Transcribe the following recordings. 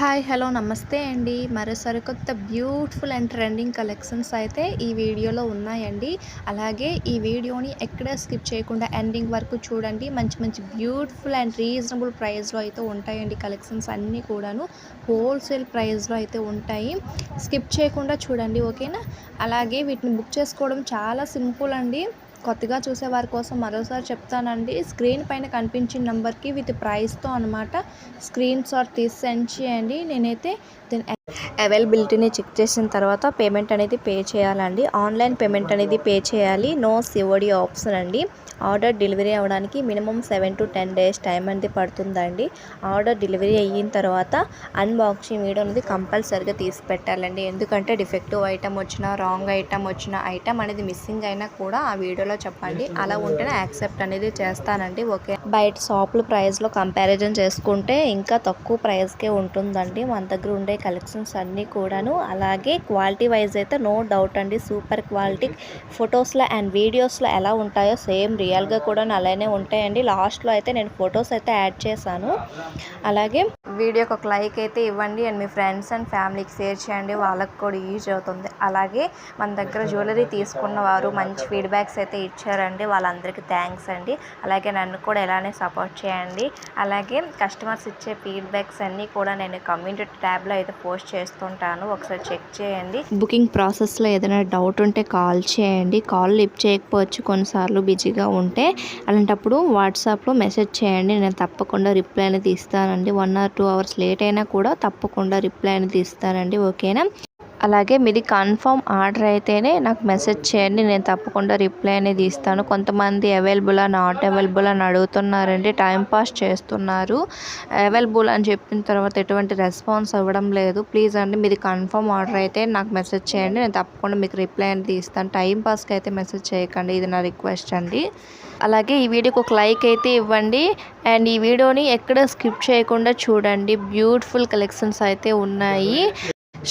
Hi hello నమస్తే అండి. మరోసారి సరికొత్త బ్యూటిఫుల్ అండ్ ట్రెండింగ్ కలెక్షన్స్ అయితే ఈ వీడియోలో ఉన్నాయండి. అలాగే ఈ వీడియోని ఎక్కడ స్కిప్ చేయకుండా ఎండింగ్ వరకు చూడండి. మంచి మంచి బ్యూటిఫుల్ అండ్ రీజనబుల్ ప్రైస్లో అయితే ఉంటాయండి కలెక్షన్స్ అన్నీ కూడాను. హోల్సేల్ ప్రైస్లో అయితే ఉంటాయి. స్కిప్ చేయకుండా చూడండి ఓకేనా? అలాగే వీటిని బుక్ చేసుకోవడం చాలా సింపుల్ అండి. కొత్తగా చూసే వారి కోసం మరోసారి చెప్తానండి. స్క్రీన్ పైన కనిపించిన నెంబర్కి విత్ ప్రైస్తో అనమాట స్క్రీన్ షాట్ తీసి సెండ్ చేయండి. నేనైతే దీని అవైలబిలిటీని చెక్ చేసిన తర్వాత పేమెంట్ అనేది పే చేయాలండి. ఆన్లైన్ పేమెంట్ అనేది పే చేయాలి. నో సిఓడి ఆప్షన్ అండి. ఆర్డర్ డెలివరీ అవ్వడానికి minimum seven to ten days time అనేది పడుతుందండి. ఆర్డర్ డెలివరీ అయిన తర్వాత అన్బాక్సింగ్ వీడియో అనేది కంపల్సరిగా తీసి పెట్టాలండి. ఎందుకంటే డిఫెక్టివ్ ఐటమ్ వచ్చినా రాంగ్ ఐటమ్ వచ్చిన ఐటమ్ అనేది మిస్సింగ్ అయినా కూడా ఆ వీడియోలో చెప్పండి. అలా ఉంటేనే యాక్సెప్ట్ అనేది చేస్తానండి. ఓకే. బయట షాపుల ప్రైస్లో కంపారిజన్ చేసుకుంటే ఇంకా తక్కువ ప్రైస్కే ఉంటుందండి. మన దగ్గర ఉండే కలెక్షన్స్ అన్ని కూడాను. అలాగే క్వాలిటీ వైజ్ అయితే నో డౌట్ అండి. సూపర్ క్వాలిటీ ఫొటోస్లో అండ్ వీడియోస్లో ఎలా ఉంటాయో సేమ్ రియల్గా కూడా అలానే ఉంటాయండి. లాస్ట్లో అయితే నేను ఫొటోస్ అయితే యాడ్ చేశాను. అలాగే వీడియోకి ఒక లైక్ అయితే ఇవ్వండి. అండ్ మీ ఫ్రెండ్స్ అండ్ ఫ్యామిలీకి షేర్ చేయండి. వాళ్ళకి కూడా యూజ్ అవుతుంది. అలాగే మన దగ్గర జ్యువెలరీ తీసుకున్న వారు మంచి ఫీడ్బ్యాక్స్ అయితే ఇచ్చారండి. వాళ్ళందరికీ థ్యాంక్స్ అండి. అలాగే నన్ను కూడా ఎలానే సపోర్ట్ చేయండి. అలాగే కస్టమర్స్ ఇచ్చే ఫీడ్బ్యాక్స్ అన్నీ కూడా నేను కమ్యూనిటీ ట్యాబ్లో అయితే పోస్ట్ చేస్తాను. చేస్తుంటాను. ఒకసారి చెక్ చేయండి. బుకింగ్ ప్రాసెస్లో ఏదైనా డౌట్ ఉంటే కాల్ చేయండి. కాల్ లిఫ్ట్ చేయకపోవచ్చు కొన్నిసార్లు బిజీగా ఉంటే. అలాంటప్పుడు వాట్సాప్లో మెసేజ్ చేయండి. నేను తప్పకుండా రిప్లై అనేది ఇస్తానండి one or two hours late అయినా కూడా తప్పకుండా రిప్లై అనేది ఇస్తానండి ఓకేనా? అలాగే మీది కన్ఫర్మ్ ఆర్డర్ అయితేనే నాకు మెసేజ్ చేయండి నేను తప్పకుండా రిప్లై అనేది ఇస్తాను. కొంతమంది అవైలబుల్ నాట్ అవైలబుల్ అని అడుగుతున్నారండి టైం పాస్ చేస్తున్నారు. అవైలబుల్ అని చెప్పిన తర్వాత ఎటువంటి రెస్పాన్స్ అవ్వడం లేదు. ప్లీజ్ అండి మీది కన్ఫర్మ్ ఆర్డర్ అయితే నాకు మెసేజ్ చేయండి నేను తప్పకుండా మీకు రిప్లై అనేది ఇస్తాను. టైం పాస్కి అయితే మెసేజ్ చేయకండి ఇది నా రిక్వెస్ట్ అండి. అలాగే ఈ వీడియోకి ఒక లైక్ అయితే ఇవ్వండి. అండ్ ఈ వీడియోని ఎక్కడ స్కిప్ చేయకుండా చూడండి. బ్యూటిఫుల్ కలెక్షన్స్ అయితే ఉన్నాయి.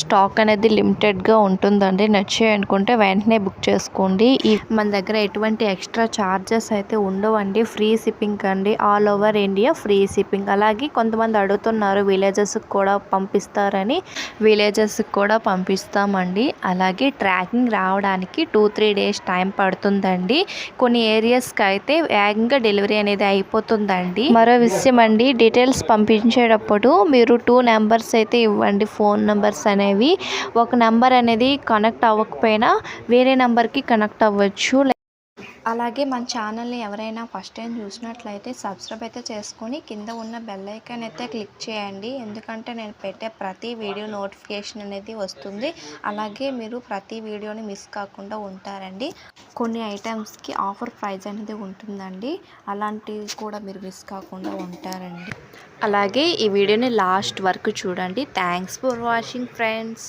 స్టాక్ అనేది లిమిటెడ్గా ఉంటుందండి. నచ్చాయి అనుకుంటే వెంటనే బుక్ చేసుకోండి. ఈ మన దగ్గర ఎటువంటి ఎక్స్ట్రా ఛార్జెస్ అయితే ఉండవండి. ఫ్రీ షిప్పింగ్ అండి. All over India free shipping. అలాగే కొంతమంది అడుగుతున్నారు విలేజెస్కి కూడా పంపిస్తారని. విలేజెస్కి కూడా పంపిస్తామండి. అలాగే ట్రాకింగ్ రావడానికి టూ త్రీ డేస్ టైం పడుతుందండి. కొన్ని ఏరియాస్కి అయితే వేగంగా డెలివరీ అనేది అయిపోతుందండి. మరో విషయం అండి డీటెయిల్స్ పంపించేటప్పుడు మీరు టూ నెంబర్స్ అయితే ఇవ్వండి. ఫోన్ నెంబర్స్ అని అనేవి. ఒక నెంబర్ అనేది కనెక్ట్ అవ్వకపోయినా వేరే నెంబర్కి కనెక్ట్ అవ్వచ్చు. అలాగే మన ఛానల్ని ఎవరైనా ఫస్ట్ టైం చూసినట్లయితే సబ్స్క్రైబ్ అయితే చేసుకొని కింద ఉన్న బెల్ ఐకాన్ అయితే క్లిక్ చేయండి. ఎందుకంటే నేను పెట్టే ప్రతి వీడియో నోటిఫికేషన్ అనేది వస్తుంది. అలాగే మీరు ప్రతి వీడియోని మిస్ కాకుండా ఉంటారండి. కొన్ని ఐటమ్స్కి ఆఫర్ ప్రైస్ అనేది ఉంటుందండి. అలాంటివి కూడా మీరు మిస్ కాకుండా ఉంటారండి. అలాగే ఈ వీడియోని లాస్ట్ వరకు చూడండి. Thanks for watching friends.